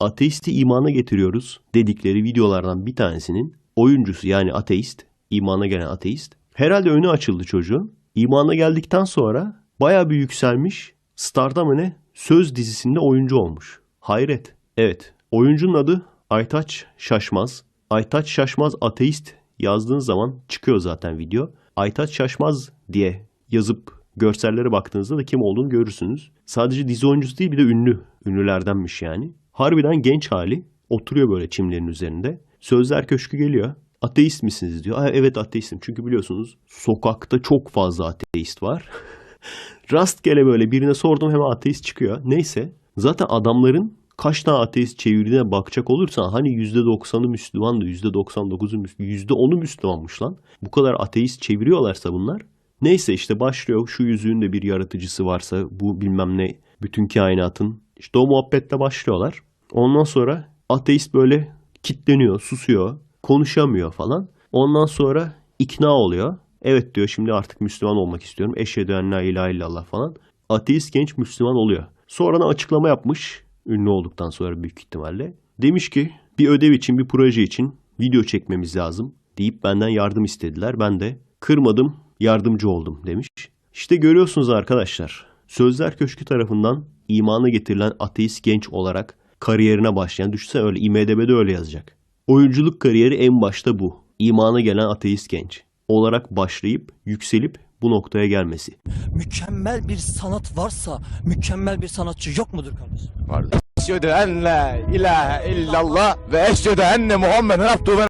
Ateisti imana getiriyoruz dedikleri videolardan bir tanesinin oyuncusu yani ateist, imana gelen ateist. Herhalde önü açıldı çocuğun. İmana geldikten sonra bayağı bir yükselmiş. Star'da mı ne? Söz dizisinde oyuncu olmuş. Hayret. Evet. Oyuncunun adı Aytaç Şaşmaz. Aytaç Şaşmaz ateist yazdığınız zaman çıkıyor zaten video. Aytaç Şaşmaz diye yazıp görsellere baktığınızda da kim olduğunu görürsünüz. Sadece dizi oyuncusu değil bir de ünlü. Ünlülerdenmiş yani. Harbiden genç hali. Oturuyor böyle çimlerin üzerinde. Sözler Köşkü geliyor. Ateist misiniz diyor. Evet ateistim. Çünkü biliyorsunuz sokakta çok fazla ateist var. Rastgele böyle birine sordum hemen ateist çıkıyor. Neyse. Zaten adamların kaç tane ateist çevirdiğine bakacak olursan hani %90'ı Müslümandı, %99'u Müslüman, %10'u Müslümanmış lan. Bu kadar ateist çeviriyorlarsa bunlar. Neyse işte başlıyor şu yüzüğün de bir yaratıcısı varsa bu bilmem ne bütün kainatın. İşte o muhabbetle başlıyorlar. Ondan sonra ateist böyle kitleniyor, susuyor, konuşamıyor falan. Ondan sonra ikna oluyor. Evet diyor şimdi artık Müslüman olmak istiyorum. Eşhedü en la ilahe illallah falan. Ateist genç Müslüman oluyor. Sonradan açıklama yapmış. Ünlü olduktan sonra büyük ihtimalle. Demiş ki bir ödev için bir proje için video çekmemiz lazım deyip benden yardım istediler. Ben de kırmadım yardımcı oldum demiş. İşte görüyorsunuz arkadaşlar. Sözler Köşkü tarafından imana getirilen ateist genç olarak kariyerine başlayan düşünsene öyle IMDB'de öyle yazacak. Oyunculuk kariyeri en başta bu. İmana gelen ateist genç olarak başlayıp yükselip bu noktaya gelmesi. mükemmel bir sanat varsa mükemmel bir sanatçı yok mudur kardeşim? vardır. Eşhedü en la ilahe illallah ve eşhedü enne Muhammeden abduhu ve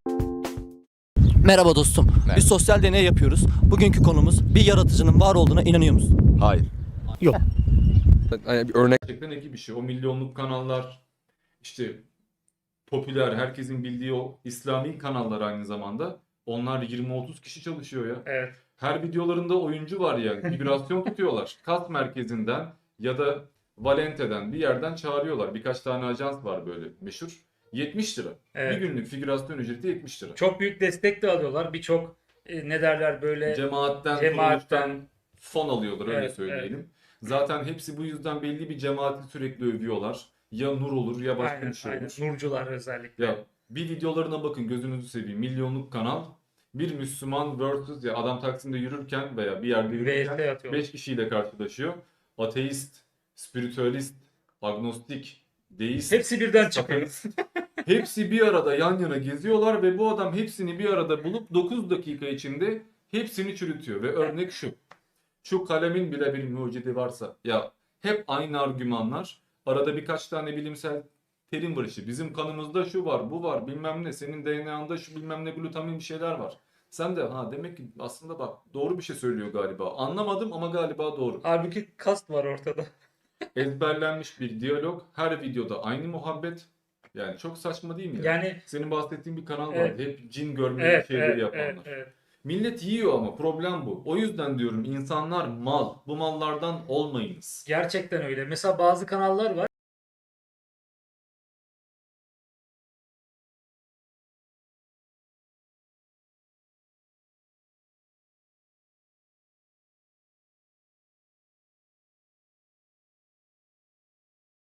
Merhaba dostum. Bir sosyal deney yapıyoruz. Bugünkü konumuz bir yaratıcının var olduğuna inanıyor musun? Hayır. Yani bir örnek Gerçekten iyi bir şey. O milyonluk kanallar işte popüler, herkesin bildiği o İslami kanallar aynı zamanda. Onlar 20-30 kişi çalışıyor ya. Evet. Her videolarında oyuncu var yani. Vibrasyon tutuyorlar. Kas merkezinden ya da Valente'den bir yerden çağırıyorlar. Birkaç tane ajans var böyle meşhur. 70 lira. Evet. Bir günlük figürasyon ücreti 70 lira. Çok büyük destek de alıyorlar. Birçok e, ne derler böyle Cemaatten, Cemaatten. fon alıyorlar öyle Evet, söyleyelim. Zaten hepsi bu yüzden belli bir cemaati sürekli övüyorlar. Ya nur olur ya başka aynen, bir şey aynen. olur. Nurcular özellikle. Ya bir videolarına bakın gözünüzü seveyim. Milyonluk kanal. Bir Müslüman versus ya adam Taksim'de yürürken veya bir yerde yürürken atıyorlar. 5 kişiyle karşılaşıyor. Ateist, spiritüalist, agnostik, deist. Hepsi birden çıkıyor. Hepsi bir arada yan yana geziyorlar ve bu adam hepsini bir arada bulup 9 dakika içinde hepsini çürütüyor. Ve örnek şu. Şu kalemin bile bir mucidi varsa ya hep aynı argümanlar. Arada birkaç tane bilimsel terim var işte. Bizim kanımızda şu var, bu var, bilmem ne. Senin DNA'nda şu bilmem ne glutamin bir şeyler var. Sen de ha demek ki aslında bak doğru bir şey söylüyor galiba. Anlamadım ama galiba doğru. Halbuki kast var ortada. Ezberlenmiş bir diyalog. Her videoda aynı muhabbet. Yani çok saçma değil mi? ya? Yani Senin bahsettiğin bir kanal Evet. vardı. Hep cin görmeli evet, şeyleri evet, yapanlar. evet, evet. Millet yiyor ama problem bu. O yüzden diyorum insanlar mal. Bu mallardan olmayınız. Gerçekten öyle. Mesela bazı kanallar var.